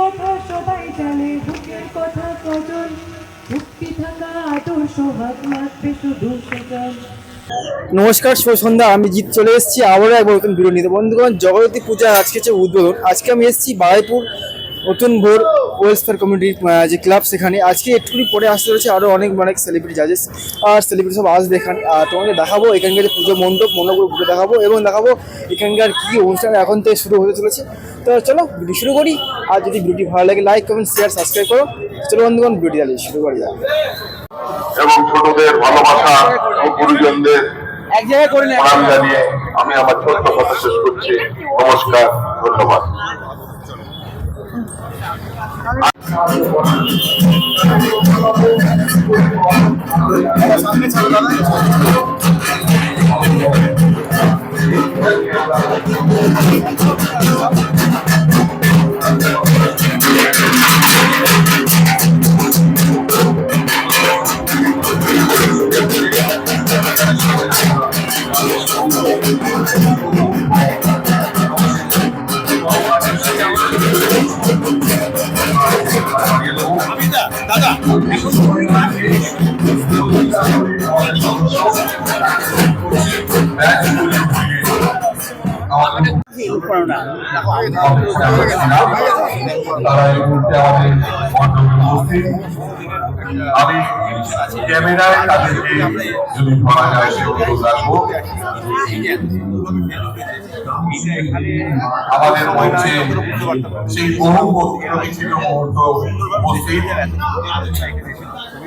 কথা সবাই জানে, বুকের কথা কজন? মুক্তি থাকা আদর্শ শুধু নমস্কার, শুভ সন্ধ্যা। আমি জিত চলে এসেছি, আবারও একবার নতুন ভিডিও নিতে বন্ধুগণ জগতী পূজা আজকে হচ্ছে উদ্বোধন। আজকে আমি এসেছি বারাইপুর নতুন ভোর ওয়েলফেয়ার কমিউনিটির যে ক্লাব সেখানে আজকে একটুখানি পরে আসতে রয়েছে আরও অনেক অনেক সেলিব্রিটি জাজেস আর সেলিব্রিটি সব আসবে এখানে আর তোমাকে দেখাবো এখানকার যে পুজো মণ্ডপ মণ্ডপগুলো ঘুরে দেখাবো এবং দেখাবো এখানকার কী কী অনুষ্ঠান এখন থেকে শুরু হতে চলেছে। তো চলো ভিডিও শুরু করি। আর যদি ভিডিওটি ভালো লাগে লাইক কমেন্ট শেয়ার সাবস্ক্রাইব করো। চলো বন্ধুগণ ভিডিও চালিয়ে শুরু করি এবং ছোটদের ভালোবাসা ও গুরুজনদের এক জায়গায় করে জানিয়ে আমি আমার ছোট্ট কথা শেষ করছি। নমস্কার ধন্যবাদ। সামনে চলো দাদা তারা এই মুহূর্তে আমাদের মণ্ডপে উপস্থিত আমি ক্যামেরায় তাদেরকে যদি ধরা যায় সে অনুরোধ রাখব আমাদের মঞ্চে সেই বহু প্রতীক্ষিত মুহূর্ত উপস্থিত।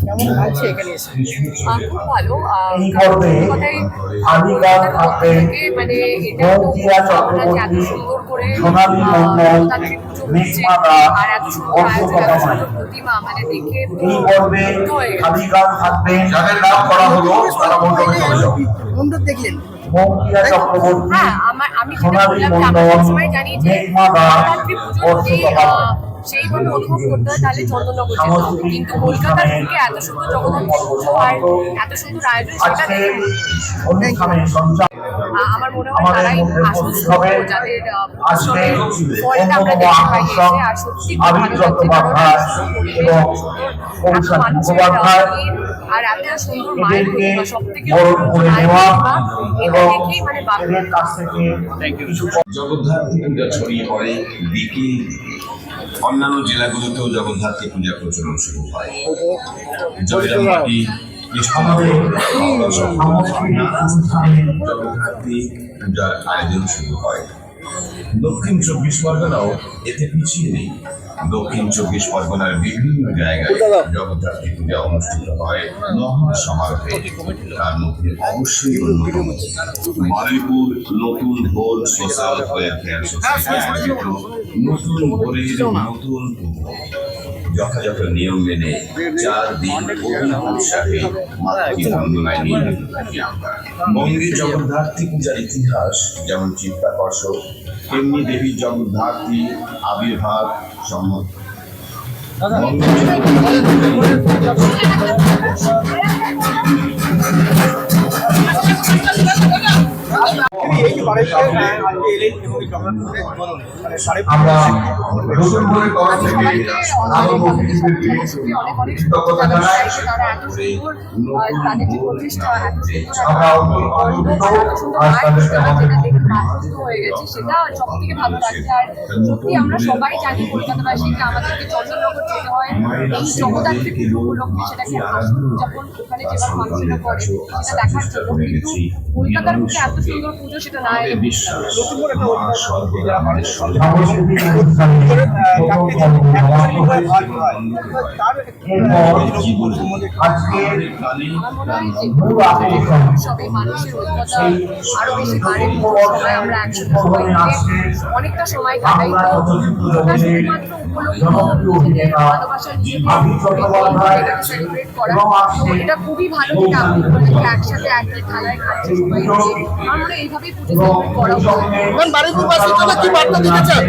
কেমন লাগছে এখানে এসে? খুব ভালো। থাকবেন। মানে এটা এত সুন্দর করে আর এত প্রতিমা মানে দেখে পুরো এই পর্বে মুগ্ধ হয়ে গেছি। আদিকাল থাকবেন। যাদের নাম করা হলো তারা মণ্ডপে চলে যাও। মণ্ডপ দেখলেন। হ্যাঁ আমার আমি যেটা বললাম সবসময় জানি যে মেঘমা সেইভাবে অনুভব করতে হয় তাহলে চন্দননগর যেতে হবে। কিন্তু কলকাতার বুকে এত সুন্দর জগন্নাথ পুজো আর এত সুন্দর আয়োজন সেটা দেখে আমার মনে হয় তারাই যাদের ফলটা আমরা দেখতে পাই এসে আর সত্যি ভালো লাগছে কারণ এত সুন্দর এবং পরিবেশ, এত সুন্দর, এত কৌশল মানুষের আর এত সুন্দর মায়ের প্রতিমা সব থেকে করে নেওয়া এটা দেখেই মানে থেকে জগদ্ধাত্রী ছড়িয়ে পড়ে দিকে অন্যান্য জেলাগুলোতেও জগদ্ধাত্রী পূজা প্রচলন শুরু হয় জয়রামবাটি জগদ্ধাত্রী পূজার আয়োজন শুরু হয়। দক্ষিণ চব্বিশ পরগনাও এতে পিছিয়ে নেই। দক্ষিণ চব্বিশ পরগনার বিভিন্ন জায়গায় জগদ্ধাত্রী পূজা অনুষ্ঠিত হয়। মহা সমারোহে তার মধ্যে অবশ্যই অন্যতম। মালিপুর নতুন ভোর সোশ্যাল ওয়েলফেয়ার সোসাইটি আয়োজিত নতুন ভোরের নতুন পুজো যথাযথ নিয়ম মেনে চার দিন উৎসাহে থাকি আমরা। বঙ্গে জগদ্ধাত্রী পূজার ইতিহাস, যেমন চিত্তাকর্ষক তেমনি দেবী জগদ্ধাত্রী আবির্ভাব সম্মত আমরা তরফ থেকে কৃতজ্ঞতা জানাই। যে সুন্দর আমরা অত্যন্ত আজ তাদেরকে আমাদের মধ্যে সবাই জানি কলকাতাবাসীকে আমাদেরকে চন্দননগর যেতে হয়। এই জগদ্ধাত্রী পুজো উপলক্ষে সেটাকে উদযাপন ওখানে যেভাবে মানুষেরা করে সেটা দেখার জন্য কিন্তু কলকাতার মুখে এত সুন্দর পুজো সেটা না সবাই মানুষের ঐক্যতা আরও বেশি বাড়ে চতুর্থ আমরা একসাথে সবাই অনেকটা সময় কাটাই তো ওটা শুধুমাত্র উপলক্ষ ভালোবাসার নিজেদের সেলিব্রেট করা এটা খুবই ভালো যেটা একসাথে একই থালায় খাচ্ছি সবাই বাড়িপুরবাসীর জন্য কি বার্তা দিতে চান?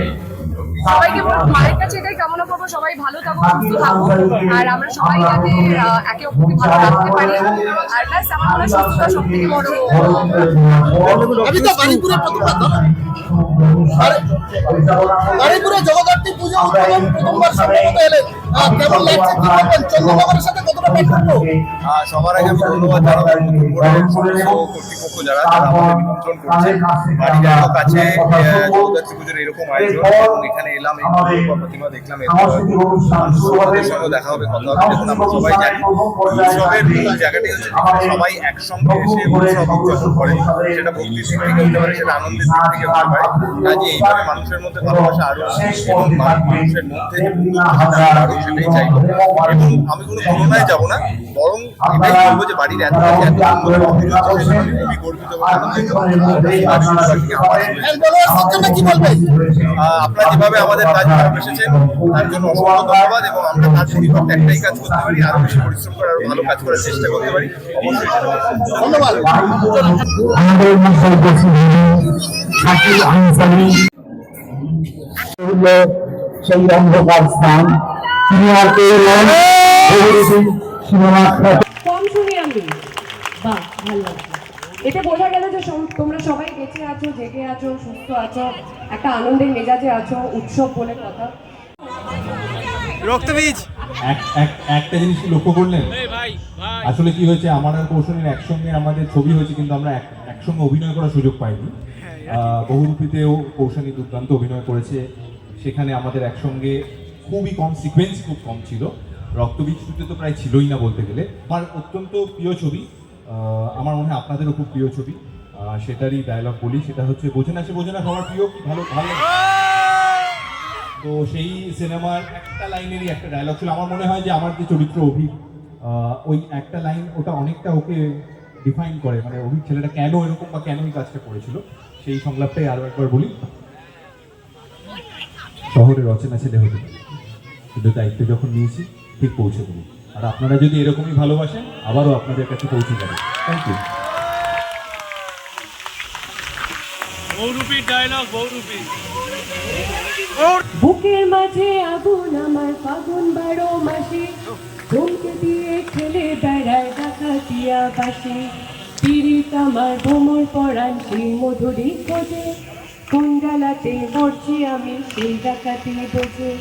সবাইকে বলব মায়ের কাছে এটাই কামনা করব সবাই ভালো থাকো সুস্থ থাকো আর আমরা সবাই যাতে একে অপরকে ভালো রাখতে পারি। আর ব্যাস আমার মনে হয় সুস্থতা সব থেকে বড় আমি তো বাড়িপুরে প্রথমবার তো জগদ্ধাত্রী পুজো উদ্বোধন প্রথমবার সম্ভবত এলেন কেমন লাগছে কি বলবেন? চন্দ্রনগরের সাথে কতটা পার্থক্য? আহ, সবার আগে আমি ধন্যবাদ জানাব কর্তৃপক্ষ যারা তারা আমাদের নিমন্ত্রণ করছে। বাড়ির এত কাছে জগদ্ধাত্রী পুজোর এরকম আয়োজন এবং এখানে এলাম এই প্রতিমা দেখলাম এরপর সঙ্গে দেখা হবে কথা হবে দেখুন আমরা সবাই জানি। উৎসবের মূল জায়গাটাই হচ্ছে সবাই একসঙ্গে এসে উৎসব উদযাপন করে। সেটা ভক্তির দিক থেকে হতে পারে সেটা আনন্দের দিক থেকে হতে পারে। কাজে এইভাবে মানুষের মধ্যে ভালোবাসা আরও এবং মানুষের মধ্যে আরও সেটাই চাইব। এবং আমি কোনো তুলনায় যাব না বরং এটাই বলব যে বাড়ির এত কাছে এত সুন্দর খুবই গর্বিত আনন্দিত। আপনারা যেভাবে আমাদের কাজ ভালোবেসেছেন তার জন্য অসংখ্য ধন্যবাদ এবং আমরা তার পরিবর্তে একটাই কাজ করতে পারি আরও বেশি পরিশ্রম করে আরও ভালো কাজ করার চেষ্টা করতে পারি। অবশ্যই ধন্যবাদ। সেই অন্ধকার স্থান। তিনি আর কেউ নন। বহুরূপী কম শুনি আমি। বাহ ভালো এতে বোঝা গেল যে তোমরা সবাই বেঁচে আছো জেগে আছো সুস্থ আছো একটা আনন্দের মেজাজে আছো উৎসব বলে কথা। রক্তবীজ! এক- এক- একটা জিনিস লক্ষ্য করলেন? আসলে কি হয়েছে আমার আর কৌশলের একসঙ্গে আমাদের ছবি হয়েছে কিন্তু আমরা এক- একসঙ্গে অভিনয় করার সুযোগ পাইনি। আহ, বহুরূপীতেও কৌশানী দুর্দান্ত অভিনয় করেছে। সেখানে আমাদের একসঙ্গে খুবই কম সিকোয়েন্স খুব কম ছিল। রক্তবীজ টুতে তো প্রায় ছিলই না বলতে গেলে। আমার অত্যন্ত প্রিয় ছবি আমার মনে হয় আপনাদেরও খুব প্রিয় ছবি। সেটারই ডায়লগ বলি, সেটা হচ্ছে বোঝে না সে বোঝে না সবার প্রিয় ভালো? ভালো তো সেই সিনেমার একটা লাইনেরই একটা ডায়লগ ছিল। আমার মনে হয় যে আমার যে চরিত্র অভি ওই একটা লাইন ওটা অনেকটা ওকে ডিফাইন করে। মানে অভি ছেলেটা কেন এরকম বা কেন এই কাজটা করেছিল, সেই সংলাপটাই আরও একবার বলি। শহরে রচনা ছেলে হতে কিন্তু দায়িত্ব যখন নিয়েছি, ঠিক পৌঁছে দেবো। আর আপনারা যদি এরকমই ভালোবাসেন আবারও আপনাদের কাছে পৌঁছে যাবে। থ্যাংক ইউ বুকের মাঝে আগুন আমার ফাগুন বারো মাসে। চমকে দিয়ে খেলে বেড়ায় ডাকাতিয়া বাসে। পিরিত আমার ভ্রমর পরাণ সেই মধুরি খোঁজে। কোন জ্বালাতে মরছি আমি সেই ডাকাতি বোঝে।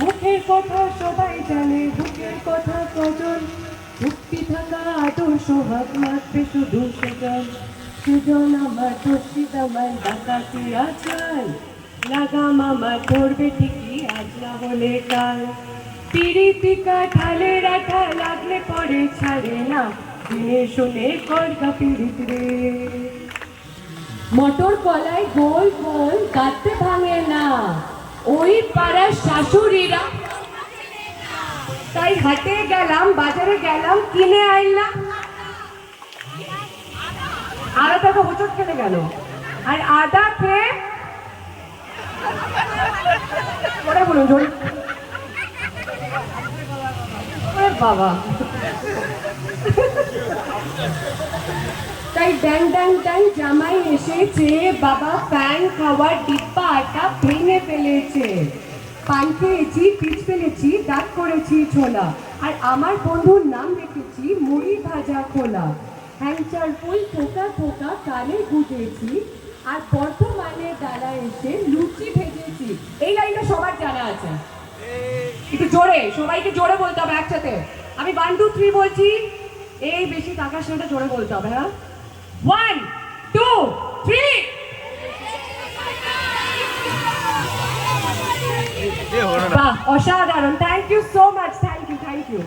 মুখের কথা সবাই জানে, বুকের কথা কজন। মুক্তি থাকা আদর্শ হাত মারবে শুধু সেজন। সুজন আমার দর্শিত আমার ডাকাতি আচার লাগাম আমার ধরবে ঠিকই আজ না হলে কাল। পিরিতিকা ঢালে রাখা লাগলে পরে ছাড়ে না। দিনে শুনে কলকা পিরিত রে। মটর কলাই গোল গোল কাটতে ভাঙে না। ওই পাড়ার শাশুড়িরা। তাই হাটে গেলাম, বাজারে গেলাম, কিনে আইলাম আরও টাকা হোচট খেলে গেল। আর আদা খেয়ে বলুন বাবা। তাই ড্যাং ড্যাং ড্যাং, জামাই এসেছে, বাবা প্যান, খাওয়ার ডিব্বা আটা ভেঙে ফেলেছে। পান খেয়েছি পিচ ফেলেছি, দাঁত করেছি ছোলা। আর আমার বন্ধুর নাম রেখেছি মুড়ি ভাজা খোলা। হ্যাংচার ফুল ফোকা ফোকা কানে গুঁজেছি। আর বর্তমানে ডালা এসে লুচি ভেজেছি। এই লাইনটা সবার জানা আছে। একটু জোরে, সবাইকে জোরে বলতে হবে একসাথে। আমি ওয়ান টু থ্রি বলছি। এই বেশি টাকার সাথে জোরে বলতে হবে হ্যাঁ? ওয়ান টু থ্রি অসাধারণ thank you so much thank you thank you